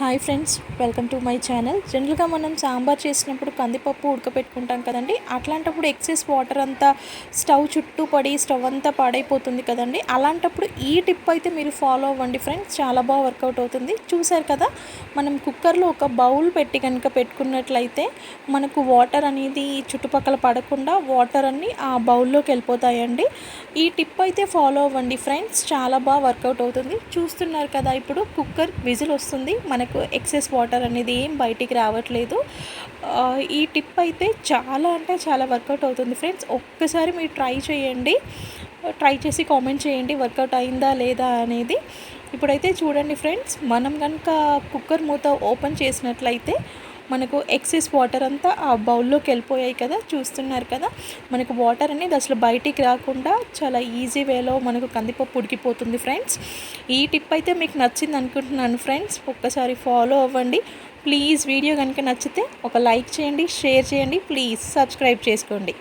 Hi friends welcome to my channel. జనరల్గా మనం సాంబార్ చేసినప్పుడు కందిపప్పు ఉడకపెట్టుకుంటాం కదండి. అట్లాంటప్పుడు ఎక్సెస్ వాటర్ అంతా స్టవ్ చుట్టూ పడి స్టవ్ అంతా పాడైపోతుంది కదండి. అలాంటప్పుడు ఈ టిప్ అయితే మీరు ఫాలో అవ్వండి ఫ్రెండ్స్ చాలా బాగా వర్కౌట్ అవుతుంది. చూసారు కదా మనం కుక్కర్లో ఒక బౌల్ పెట్టి కనుక పెట్టుకున్నట్లయితే మనకు వాటర్ అనేది చుట్టుపక్కల పడకుండా వాటర్ అన్నీ ఆ బౌల్లోకి వెళ్ళిపోతాయండి. ఈ టిప్ అయితే ఫాలో అవ్వండి ఫ్రెండ్స్ చాలా బాగా వర్కౌట్ అవుతుంది. చూస్తున్నారు కదా ఇప్పుడు కుక్కర్ విజిల్ వస్తుంది మనకు ఎక్సెస్ వాటర్ అనేది ఏం బయటికి రావట్లేదు. ఈ టిప్ అయితే చాలా అంటే చాలా వర్కౌట్ అవుతుంది ఫ్రెండ్స్. ఒక్కసారి మీరు ట్రై చేయండి. ట్రై చేసి కామెంట్ చేయండి వర్కౌట్ అయిందా లేదా అనేది. ఇప్పుడైతే చూడండి ఫ్రెండ్స్ మనం కనుక కుక్కర్ మూత ఓపెన్ చేసినట్లయితే మనకు ఎక్సెస్ వాటర్ అంతా ఆ బౌల్లోకి వెళ్ళిపోయాయి కదా చూస్తున్నారు కదా. మనకు వాటర్ అనేది అసలు బయటికి రాకుండా చాలా ఈజీ వేలో మనకు కందిపప్పు ఉడికిపోతుంది ఫ్రెండ్స్ ఈ టిప్ అయితే మీకు నచ్చింది అనుకుంటున్నాను ఫ్రెండ్స్ ఒక్కసారి ఫాలో అవ్వండి. ప్లీజ్ వీడియో కనుక నచ్చితే ఒక లైక్ చేయండి షేర్ చేయండి. ప్లీజ్ సబ్స్క్రైబ్ చేసుకోండి.